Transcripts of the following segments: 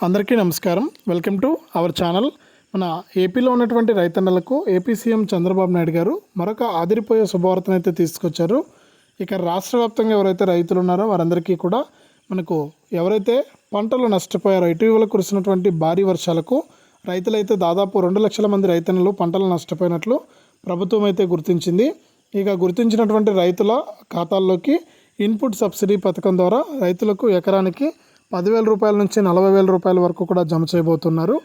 అందరికీ నమస్కారం. Welcome to our channel. మన ఏపీలో ఉన్నటువంటి రైతన్నలకు ఏపీ సీఎం చంద్రబాబు నాయుడు గారు మరొక ఆదిరిపోయే శుభవార్తను అయితే తీసుకొచ్చారు. ఇక రాష్ట్ర వ్యాప్తంగా ఎవరైతే రైతులు ఉన్నారో వారందరికీ కూడా మనకు ఎవరైతే పంటలు నష్టపోయారో ఇటీవల కురిసినటువంటి భారీ వర్షాలకు రైతులైతే దాదాపు రెండు లక్షల మంది రైతన్నలు పంటలు నష్టపోయినట్లు ప్రభుత్వం అయితే గుర్తించింది. ఇక గుర్తించినటువంటి రైతుల ఖాతాల్లోకి ఇన్పుట్ సబ్సిడీ పథకం ద్వారా రైతులకు ఎకరానికి పదివేల రూపాయల నుంచి నలభై వేల రూపాయల వరకు కూడా జమ చేయబోతున్నారు.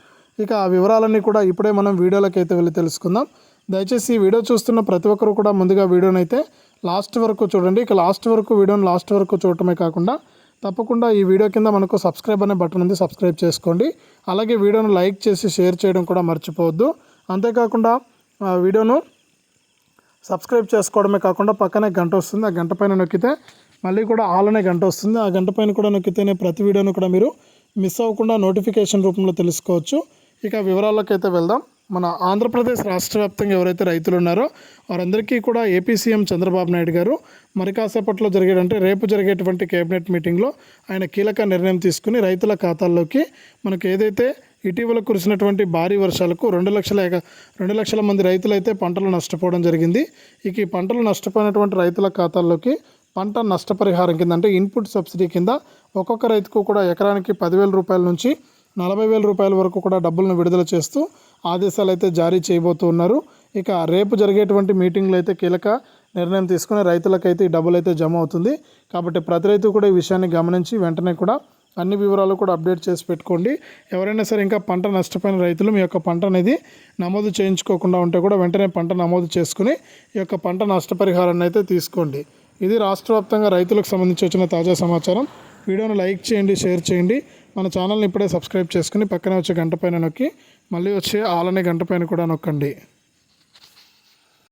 ఇక ఆ వివరాలన్నీ కూడా ఇప్పుడే మనం వీడియోలోకి అయితే వెళ్ళి తెలుసుకుందాం. దయచేసి ఈ వీడియో చూస్తున్న ప్రతి ఒక్కరు కూడా ముందుగా వీడియోని అయితే లాస్ట్ వరకు చూడండి. ఇక లాస్ట్ వరకు వీడియోని లాస్ట్ వరకు చూడటమే కాకుండా తప్పకుండా ఈ వీడియో కింద మనకు సబ్స్క్రైబ్ అనే బటన్ ఉంది సబ్స్క్రైబ్ చేసుకోండి. అలాగే వీడియోను లైక్ చేసి షేర్ చేయడం కూడా మర్చిపోవద్దు. అంతేకాకుండా ఆ వీడియోను సబ్స్క్రైబ్ చేసుకోవడమే కాకుండా పక్కనే గంట వస్తుంది. ఆ గంట పైన నొక్కితే మళ్ళీ కూడా ఆల్ అనే గంట వస్తుంది. ఆ గంట పైన కూడా నొక్కితేనే ప్రతి వీడియోను కూడా మీరు మిస్ అవ్వకుండా నోటిఫికేషన్ రూపంలో తెలుసుకోవచ్చు. ఇక వివరాలకైతే వెళ్దాం. మన ఆంధ్రప్రదేశ్ రాష్ట్ర వ్యాప్తంగా ఎవరైతే రైతులు ఉన్నారో వారందరికీ కూడా ఏపీ సీఎం చంద్రబాబు నాయుడు గారు మరి కాసేపట్లో జరిగేటంటే రేపు జరిగేటువంటి కేబినెట్ మీటింగ్లో ఆయన కీలక నిర్ణయం తీసుకుని రైతుల ఖాతాల్లోకి మనకు ఏదైతే ఇటీవల కురిసినటువంటి భారీ వర్షాలకు రెండు లక్షల రెండు లక్షల మంది రైతులైతే పంటలు నష్టపోవడం జరిగింది. ఇక ఈ పంటలు నష్టపోయినటువంటి రైతుల ఖాతాల్లోకి పంట నష్టపరిహారం కింద అంటే ఇన్పుట్ సబ్సిడీ కింద ఒక్కొక్క రైతుకు కూడా ఎకరానికి పదివేల రూపాయల నుంచి నలభై వేల రూపాయల వరకు కూడా డబ్బులను విడుదల చేస్తూ ఆదేశాలు అయితే జారీ చేయబోతూ ఉన్నారు. ఇక రేపు జరిగేటువంటి మీటింగ్లో అయితే కీలక నిర్ణయం తీసుకుని రైతులకైతే ఈ డబ్బులు అయితే జమ అవుతుంది. కాబట్టి ప్రతి రైతు కూడా ఈ విషయాన్ని గమనించి వెంటనే కూడా అన్ని వివరాలు కూడా అప్డేట్ చేసి పెట్టుకోండి. ఎవరైనా సరే ఇంకా పంట నష్టపోయిన రైతులు మీ యొక్క పంట అనేది నమోదు చేయించుకోకుండా ఉంటే కూడా వెంటనే పంట నమోదు చేసుకుని ఈ యొక్క పంట నష్టపరిహారాన్ని అయితే తీసుకోండి. ఇది రాష్ట్ర వ్యాప్తంగా రైతులకు సంబంధించి వచ్చిన తాజా సమాచారం. వీడియోను లైక్ చేయండి షేర్ చేయండి. మన ఛానల్ని ఇప్పుడే సబ్స్క్రైబ్ చేసుకుని పక్కనే వచ్చే గంట పైన నొక్కి మళ్ళీ వచ్చే ఆలనే గంట పైన కూడా నొక్కండి.